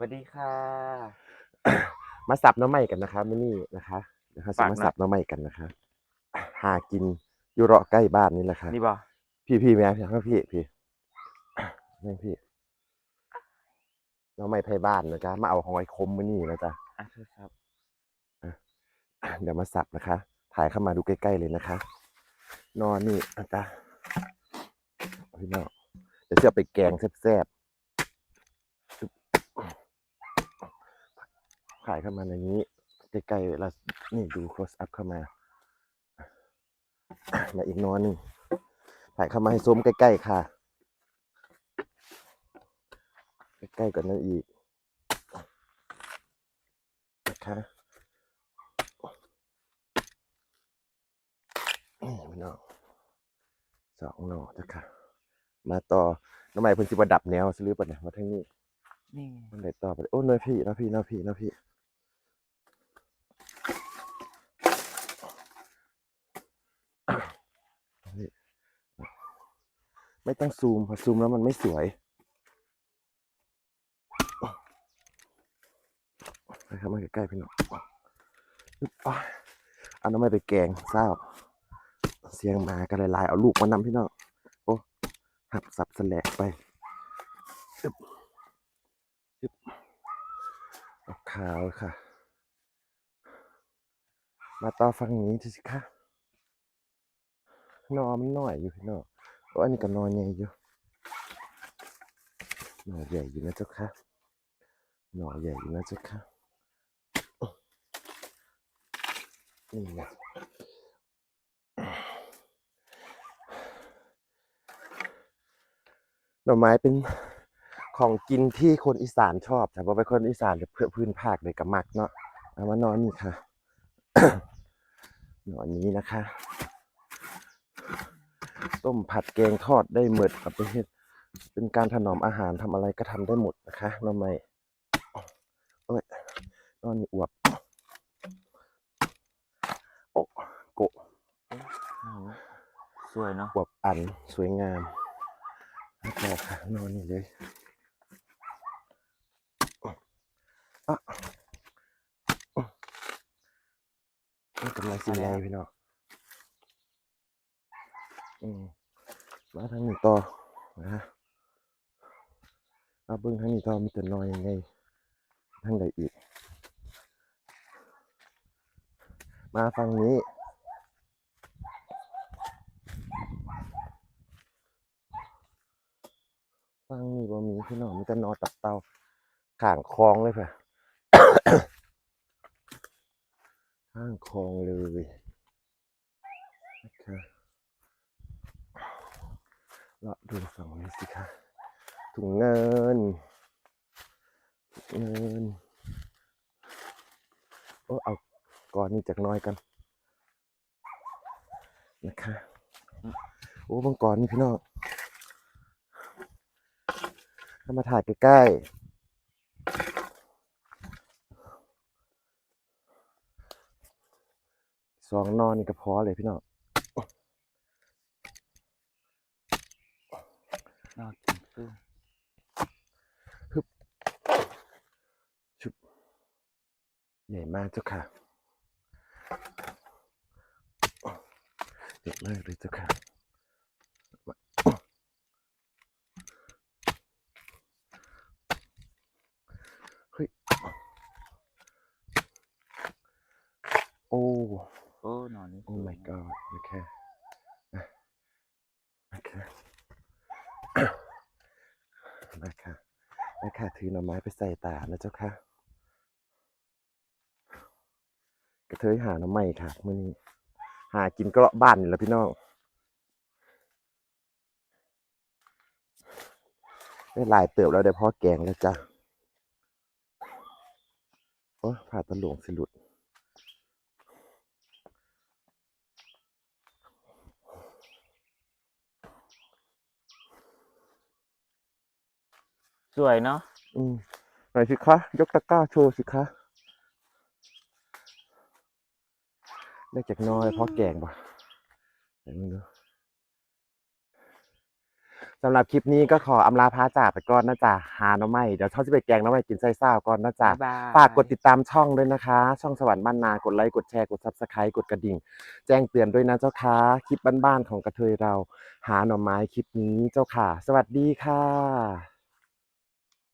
สวัสดีค่ะ มาสับหน้ำใหม่กันนะคะไม่นี่นะคะนะคะจะฝากมานะสับหน้ำใหม่กันนะคะ หากินอยู่เลาะใกล้บ้านนี่แหละค่ะนี่บ่พี่พี่แม่พี่ครับพี่พี่นี่พี่หน้ำใหม่ไทยบ้านนะจ๊ะมาเอาของไอ้คมมานี่นะจ๊ะอะคือครับเดี๋ยวมาสับนะคะ ถ่ายเข้ามาดูใกล้ๆเลยนะคะ นอนนี่นะจ๊ะพี่น้องเดี๋ยวจะเอาไปแกงแซ่บ ถ่ายเข้ามาในนี้ใกล้ๆเวลานี่ดู close up เข้ามามาอีกนอนหนึ่งถ่ายเข้ามาให้ซุ้มใกล้ ๆ ค่ะ ใกล้ๆกว่านั้นอีกนะคะนี่พี่น้องสองหน่อจ้ะค่ะ มาต่อน้ำใหม่เพิ่นสิบดับแนวซื้อป่ะเนี่ยมาทางนี้ นี่ไงมันได้ต่อไป โอ้เนยพี่เนาะพี่เนาะพี่เนาะพี่ ไม่ต้องซูมพอซูมแล้วมันไม่สวยไปครับมาใกล้ๆพี่น้องอึ๊บอะเอาน้ำไม่ไปแกงเศร้าเสียงมากันลายๆเอาลูกมานำพี่น้องโอ้หักสับสแลกไปอึ๊บออกขาวค่ะ มาต่อฝั่งนี้ดูสิคะ นอมันหน่อยอยู่พี่น้องอันนี้ก็นอนใหญ่อยู่หน่อใหญ่อยู่นะเจ้าค่ะหน่อใหญ่อยู่นะเจ้าค่ะนี่ไงหน่อไม้เป็นของกินที่คนอีสานชอบแต่ว่าเป็นคนอีสานเพื่อพื้นภาคเลยกับมักเนาะเอามานอนนี่ค่ะนอนนี้นะคะ ต้มผัดแกงทอดได้หมดเอาไปเฮ็ดเป็นการถนอมอาหารทำอะไรก็ทำได้หมดนะคะน้องใหม่โอ้ยนอนนี่อวบโอ้โกะโอ้โหสวยเนาะอวบอันสวยงามแล้วก็ค่ะนอนนี่เลยอะไม่เป็นไรสิไรพี่น้องอื มาทางนี้ต่อนะฮะเอาเบิ้งทางนี้ต่อมีแต่นอยยังไงทางใดอีก มาฟังนี้ฟังนี่บ่มีพี่น้องมีแต่นอตักเตาข้างคลองเลยค่ะข้างคลองเลยนะคะ เลาดูฝั่งนี้สิคะถุงเงินถุงเงินโอ้เอาก่อนนี้จากน้อยกัน นะคะโอ้บางก่อนนี่พี่น้องถ้ามาถ่ายใกล้ๆสองนอนนี่ก็พอเลยพี่น้อง อกกินสู้ชุบใหญ่มากเจ้าค่ะใหญ่มากเลยเจ้าค่ะเฮ้ยโอ้โอ้นอนนี่โอ้สวย my นะ god โอเคอะโอเคมาค่ะ นะค่ะถือหน่อไม้ไปใส่ตานะเจ้าค่ะ กระเทยหาหน่อไม้ค่ะมื่อนี้ หากินเกระบ้านนี่แหละพี่น้องได้ลายเติบแล้วได้พ่อแกงแล้วจ้ะ โอ้ผ่าตะหลวงสิหลุด สวยเนาะอืมหน่อยสิคะ ยกตะกร้าโชว์สิคะ ได้จากน้อยเพราะแกงปะไหนมึงดูสำหรับคลิปนี้ก็ขออำลาพาจากไปก่อนนะจ๊ะหาหน้ำไม้เดี๋ยวเขาจะไปแกงหน้ำไม้กินไส้ซ่าวก่อนนะจ๊ะ บ๊ายบาย ฝากกดติดตามช่องด้วยนะคะ ช่องสวรรค์บ้านนากดไลค์กดแชร์กดซับสไครต์กดกระดิ่ง แจ้งเตือนด้วยนะเจ้าค่ะคลิปบ้านๆของกระเทยเรา หาหน่อไม้คลิปนี้เจ้าค่ะ สวัสดีค่ะ